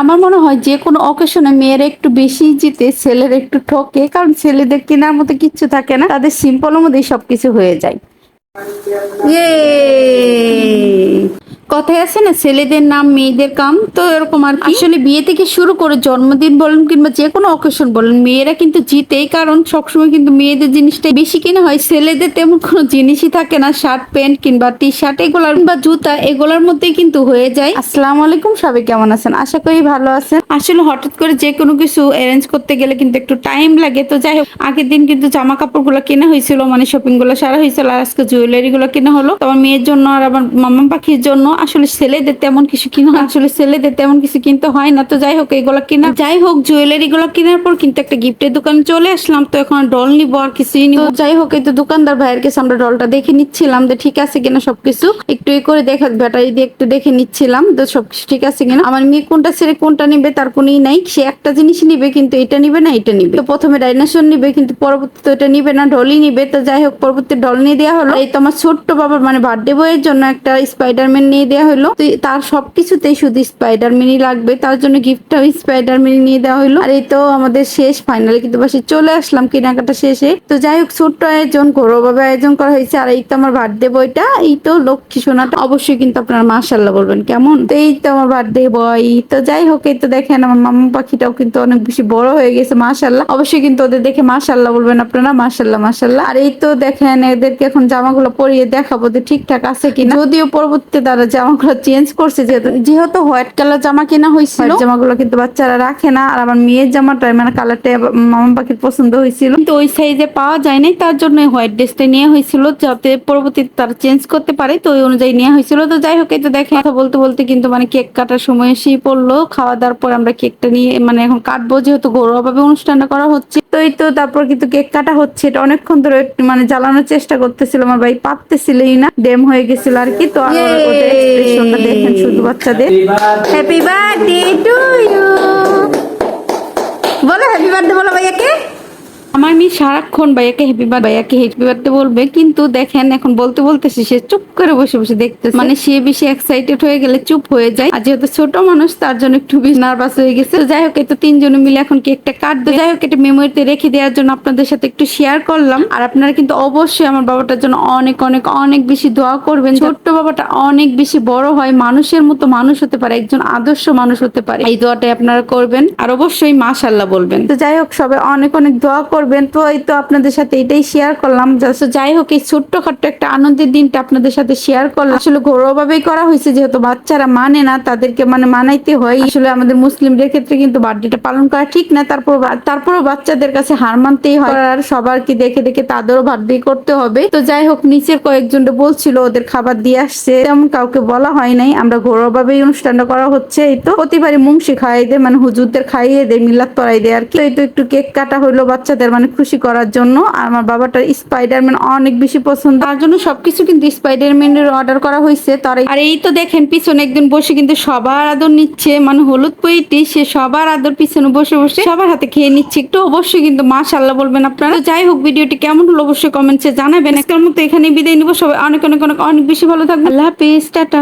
আমার মনে হয় যে কোনো অকেশনে মেয়েরা একটু বেশি জিতে ছেলের একটু ঠকে, কারণ ছেলেদের কেনার মতো কিচ্ছু থাকে না, তাদের সিম্পলের মধ্যেই সবকিছু হয়ে যায়। ইয়ে কথায় আছে না ছেলেদের নাম মেয়েদের কাম? তো এরকম আর আসলে বিয়ে থেকে শুরু করে জন্মদিন বলেন কিংবা যে কোনো অকেশন বলেন মেয়েরা কিন্তু জিতেই কারণ সবসময় কিন্তু মেয়েদের জিনিসটাই বেশি কিনা হয়। ছেলেদের তেমন কোনো জিনিসই থাকে না শার্ট প্যান্ট কিংবা টি শার্ট এগুলার বা জুতা এগুলোর মধ্যেই কিন্তু হয়ে যায়। আসসালামু আলাইকুম সবাই কেমন আছেন? আশা করি ভালো আছেন। আসলে হঠাৎ করে যে কোনো কিছু অ্যারেঞ্জ করতে গেলে কিন্তু একটু টাইম লাগে। তো যাই হোক আগের দিন কিন্তু জামা কাপড়গুলো কেনা হয়েছিল মানে শপিংগুলো সারা হয়েছিল আর আজকে জুয়েলারি গুলো কেনা হলো। তো আমার মেয়ের জন্য আর আমার মামা পাখির জন্য আসলে ছেলেদের তেমন কিছু কিনা আসলে ছেলেদের তেমন কিছু কিনতে হয় না। তো যাই হোক, এগুলো কিনা যাই হোক জুয়েলারি গুলো কেনার পর কিন্তু একটা গিফটের দোকানে চলে আসলাম। তো এখন ডল নিব আর কিছুই নিব। যাই হোক, এই তো দোকানদার ভাইয়ের কাছে আমরা ডলটা দেখে নিচ্ছিলাম যে ঠিক আছে কিনা সবকিছু। একটু এ করে দেখা ব্যাটারি দিয়ে একটু দেখে নিচ্ছিলাম তো সবকিছু ঠিক আছে কিনা। আমার মেয়ে কোনটা ছেড়ে কোনটা নিবে তার কোনই নাই। সে একটা জিনিস নিবে কিন্তু এটা নিবে না, এটা নিবে। তো প্রথমে ডাইনোসর নিবে কিন্তু পরবর্তীতে এটা নিবে না ডলই নিবে। তো যাই হোক, পরবর্তী ডল নিয়ে দেওয়া হলো। এই তো আমার ছোট্ট বাবার মানে বার্থডে বয়ের জন্য একটা স্পাইডারম্যান নিয়ে দেওয়া হলো। তো তার সবকিছুতেই শুধু স্পাইডারম্যানই লাগবে। তার জন্য গিফটটাও স্পাইডারম্যান নিয়ে দেওয়া হলো। আর এই তো আমাদের শেষ ফাইনালি কিন্তু বাসে চলে আসলাম কেনাকাটা শেষে। তো যাই হোক, ছোট্ট আয়োজন ঘরোয়াভাবে আয়োজন করা হয়েছে। আর এই তো আমার বার্থডে বইটা এই তো লক্ষ্মী সোনাটা। অবশ্যই কিন্তু আপনারা মাশাল্লাহ বলবেন কেমন। তো এই তো আমার বার্থডে বয় তো যাই হোক, এই তো দেখেন আমার মামা পাখিটাও কিন্তু অনেক বেশি বড় হয়ে গেছে মাশাল্লাহ অবশ্যই কিন্তু ওদের দেখে মাশাল্লাহ বলবেন আপনারা মাশাল্লাহ মাশাল্লাহ আর এই তো দেখেন এদেরকে এখন জামাগুলো পরিয়ে দেখাবো যে ঠিকঠাক আছে কিনা। যদিও পরবর্তীতে তারা জামাগুলো চেঞ্জ করছে যেহেতু যেহেতু হোয়াইট কালার জামা কেনা হয়েছিল। জামাগুলো কিন্তু বাচ্চারা রাখে না আর আমার মেয়ের জামাটা মানে কালারটা মামা পাখির পছন্দ হয়েছিল। কিন্তু ওই সাইজে পাওয়া যায় নাই তার জন্য হোয়াইট ড্রেসটা নিয়ে হয়েছিল যাতে পরবর্তীতে তারা চেঞ্জ করতে পারে। তো ওই অনুযায়ী নেওয়া হয়েছিল। তো যাই হোক তো দেখে কথা বলতে বলতে কিন্তু মানে কেক কাটার সময় এসেই পড়ল। খাওয়া দাওয়ার পর আমরা কেকটা নিয়ে মানে এখন কাটবো যেহেতু ঘরোয়া ভাবে অনুষ্ঠানটা করা হচ্ছে। তো এই তো তারপর কিন্তু কেক কাটা হচ্ছে। এটা অনেকক্ষণ ধরে মানে জ্বালানোর চেষ্টা করতেছিল আমার ভাই পারতেছিলই না ডেম হয়ে গেছিল আর কি। তো দেখেন শুধু বাচ্চাদের। হ্যাপি বার্থডে টু ইউ বলো হ্যাপি বার্থডে বলো ভাইয়াকে আমার মেয়ে সারাক্ষণ ভাইয়াকে হ্যাপি বার্থডে ভাইয়াকে হ্যাপি বার্থডে বলবে, কিন্তু দেখেন এখন বলতে বলতেছে, সে চুপ করে বসে বসে দেখতে মানে সে বেশি এক্সাইটেড হয়ে গেলে চুপ হয়ে যায়, আর যেহেতু ছোট মানুষ, তার জন্য একটু বেশি নার্ভাস হয়ে গেছে। যাই হোক, এই তো তিনজনে মিলে এখন কেকটা কাটবে যাই হোক, এটা মেমোরিতে রেখে দেওয়ার জন্য আপনাদের সাথে একটু শেয়ার করলাম। আর আপনারা কিন্তু অবশ্যই আমার বাবাটার জন্য অনেক অনেক অনেক বেশি দোয়া করবেন। ছোট্ট বাবাটা অনেক বেশি বড় হয়, মানুষের মতো মানুষ হতে পারে, একজন আদর্শ মানুষ হতে পারে। এই দোয়াটাই আপনারা করবেন, আর অবশ্যই মাশাল্লাহ বলবেন। তো যাই হোক, সবাই অনেক অনেক দোয়া করবেন। তো এই তো আপনাদের সাথে এটাই শেয়ার করলাম। যাই হোক, এই ছোট্টখাট্ট একটা আনন্দের দিনটা আপনাদের সাথে শেয়ার করলাম। আসলে ঘরোয়া ভাবেই করা হয়েছে, যেহেতু বাচ্চারা মানে না, তাদেরকে মানে মানাইতে হয়। আসলে আমাদের মুসলিমদের ক্ষেত্রে কিন্তু বার্থডেটা পালন করা ঠিক না। তারপর তারপরও বাচ্চাদের কাছে হার মানতেই হয়। আর সবারকে দেখে দেখে তাদেরও বার্থডে করতে হবে। তো যাই হোক, নিচের কয়েকজন বলছিল, ওদের খাবার দিয়ে আসছে। তেমন কাউকে বলা হয় নাই। আমরা ঘরোয়া ভাবেই অনুষ্ঠানটা করা হচ্ছে, এই তো। প্রতিবারই মুংশি খাইয়ে দেয় মানে হুজুরদের খাইয়ে দেয়, মিলাদ পরাই দেয় আর কি। তো একটু কেক কাটা হইল বাচ্চাদের মানে খুশি করার জন্য। আর আমার বাবাটার স্পাইডারম্যান অনেক বেশি পছন্দ। তার জন্য সবকিছু কিন্তু স্পাইডারম্যানের অর্ডার করা হয়েছে। তার আর এই তো দেখেন, পিছনে একদিন বসে কিন্তু সবার আদর নিচ্ছে। মানে হলুদ পইটি, সে সবার আদর পিছনে বসে বসে সবার হাতে খেয়ে নিচ্ছে। একটু অবশ্যই কিন্তু মাশাল্লাহ বলবেন আপনারা। যাই হোক, ভিডিওটি কেমন হলো অবশ্যই কমেন্টসে জানাবেন। আজকের মতো এখানে বিদায় নিব। সবাই অনেক অনেক অনেক অনেক বেশি ভালো থাকবে আল্লাহ হাফিজ, টাটা।